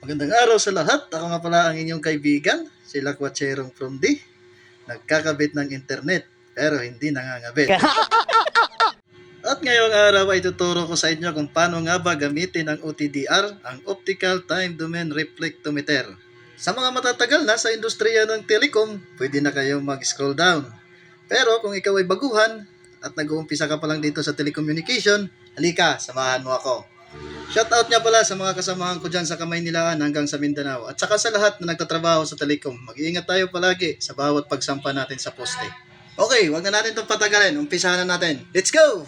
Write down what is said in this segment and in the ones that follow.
Magandang araw sa lahat. Ako nga pala ang inyong kaibigan, sila Kwatcherong from D. Nagkakabit ng internet, pero hindi nangangabit. At ngayong araw ay tuturo ko sa inyo kung paano nga ba gamitin ang OTDR, ang Optical Time Domain Reflectometer. Sa mga matatagal na sa industriya ng telecom, pwede na kayong mag-scroll down. Pero kung ikaw ay baguhan at nag-uumpisa ka pa lang dito sa telecommunication, halika, samahan mo ako. Shoutout nga pala sa mga kasamahan ko dyan sa Kamaynilaan hanggang sa Mindanao at saka sa lahat na nagtatrabaho sa Telecom. Mag-iingat tayo palagi sa bawat pagsampa natin sa poste. Okay, wag na natin itong patagalin. Umpisahan na natin. Let's go!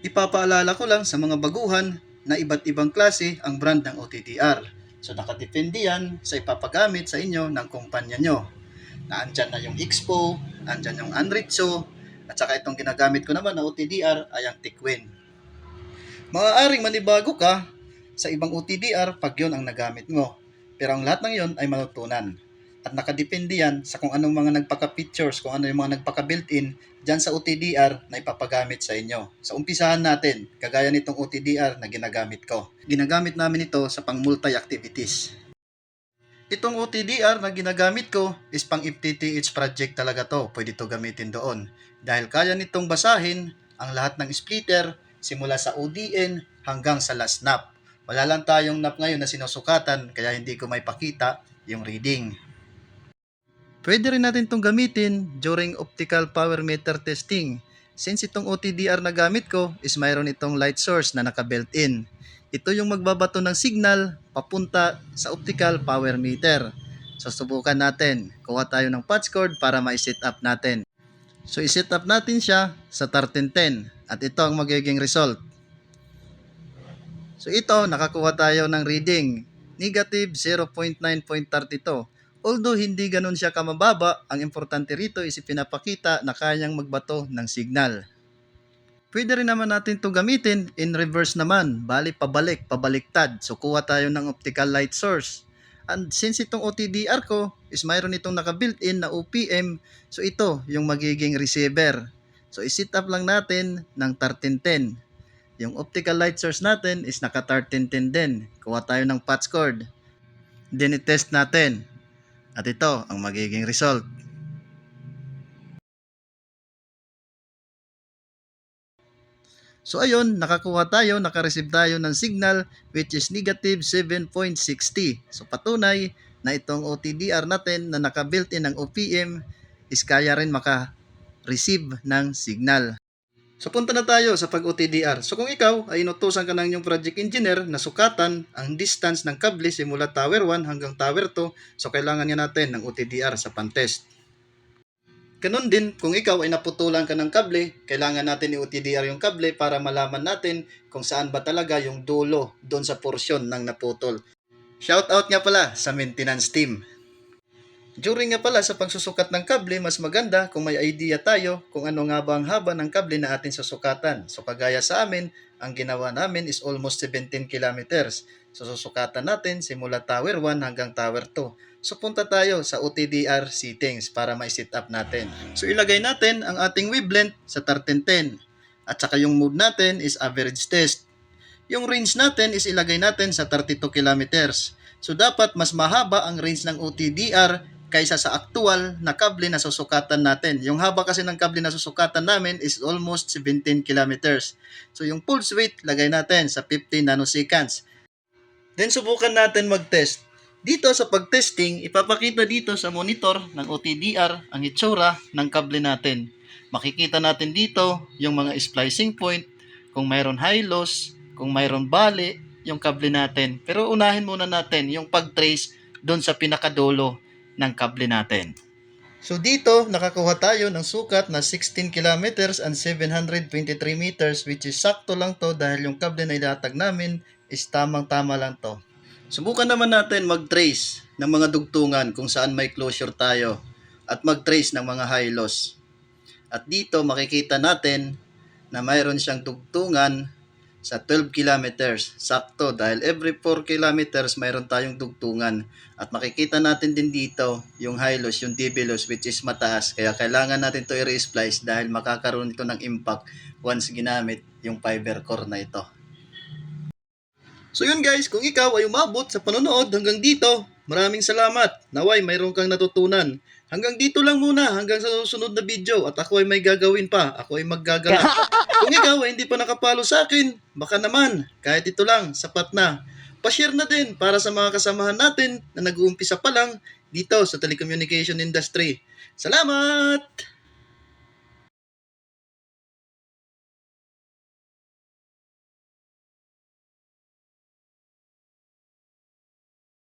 Ipapaalala ko lang sa mga baguhan na iba't ibang klase ang brand ng OTDR. So nakadepende yan sa ipapagamit sa inyo ng kumpanya nyo. Na andyan na yung Expo, andyan yung Anritso, at saka itong ginagamit ko naman na OTDR ay ang Tikwin. Maaaring manibago ka sa ibang OTDR pag yon ang nagamit mo. Pero ang lahat ng yon ay matutunan. At nakadepende yan sa kung anong mga nagpaka-pictures, kung ano yung mga nagpaka-built-in dyan sa OTDR na ipapagamit sa inyo. Sa umpisahan natin, kagaya nitong OTDR na ginagamit ko. Ginagamit namin ito sa pang multi-activities. Itong OTDR na ginagamit ko is pang FTTH project talaga to. Pwede to gamitin doon. Dahil kaya nitong basahin ang lahat ng splitter simula sa ODN hanggang sa last nap. Wala lang tayong nap ngayon na sinusukatan kaya hindi ko may pakita yung reading. Pwede rin natin itong gamitin during optical power meter testing. Since itong OTDR na gamit ko is mayroon itong light source na naka-built-in. Ito yung magbabato ng signal papunta sa optical power meter. So subukan natin. Kuha tayo ng patch cord para ma-set up natin. So i-set up natin siya sa 1310 at ito ang magiging result. So ito, nakakuha tayo ng reading, negative 0.9.32. Although hindi ganun siya kamababa, ang importante rito is ipinapakita na kayang magbato ng signal. Pwede rin naman natin ito gamitin in reverse naman, bali pabalik, pabaliktad. So kuha tayo ng optical light source. And since itong OTDR ko is mayroon itong naka-built-in na OPM, so ito yung magiging receiver. So i-set up lang natin ng 1310. Yung optical light source natin is naka 1310 din. Kuha tayo ng patch cord. Then i-test natin. At ito ang magiging result. So ayun, nakakuha tayo, nakareceive tayo ng signal which is negative 7.60. So patunay na itong OTDR natin na naka-built-in ng OPM is kaya rin maka-receive ng signal. So punta na tayo sa pag-OTDR. So kung ikaw ay inutusan ka ng inyong project engineer na sukatan ang distance ng kable simula tower 1 hanggang tower 2, so kailangan nga natin ng OTDR sa pantest. Ganun din, kung ikaw ay naputulan ka ng kable, kailangan natin i-OTDR yung kable para malaman natin kung saan ba talaga yung dulo doon sa porsyon ng naputol. Shoutout nga pala sa maintenance team. During nga pala sa pagsusukat ng kable, mas maganda kung may idea tayo kung ano nga ba ang haba ng kable na atin susukatan. So kagaya sa amin, ang ginawa namin is almost 17 kilometers. So susukatan natin simula tower 1 hanggang tower 2. So punta tayo sa OTDR settings para ma-set up natin. So ilagay natin ang ating wavelength sa 1310. At saka yung mode natin is average test. Yung range natin is ilagay natin sa 32 kilometers. So dapat mas mahaba ang range ng OTDR kaysa sa aktual na kable na susukatan natin. Yung haba kasi ng kable na susukatan namin is almost 17 kilometers. So yung pulse width, lagay natin sa 50 nanoseconds. Then subukan natin mag-test. Dito sa pag-testing, ipapakita dito sa monitor ng OTDR ang itsura ng kable natin. Makikita natin dito yung mga splicing point, kung mayroon high loss, kung mayroon bali, yung kable natin. Pero unahin muna natin yung pag-trace doon sa pinakadulo ng kable natin. So dito, nakakuha tayo ng sukat na 16 kilometers and 723 meters which is sakto lang to dahil yung kable na ilatag namin is tamang-tama lang to. Subukan naman natin mag-trace ng mga dugtungan kung saan may closure tayo at mag-trace ng mga high loss. At dito makikita natin na mayroon siyang dugtungan sa 12 kilometers. Sakto dahil every 4 kilometers mayroon tayong dugtungan. At makikita natin din dito yung high loss, yung DB loss which is mataas. Kaya kailangan natin to i-resplice dahil makakaroon ito ng impact once ginamit yung fiber core na ito. So yun guys, kung ikaw ay umabot sa panonood hanggang dito, maraming salamat. Naway mayroon kang natutunan. Hanggang dito lang muna, hanggang sa susunod na video at ako ay may gagawin pa. Ako ay maggagala. kung ikaw ay hindi pa nakapalo sa akin, baka naman, kahit ito lang, sapat na. Pa-share na din para sa mga kasamahan natin na nag-uumpisa pa lang dito sa telecommunication industry. Salamat!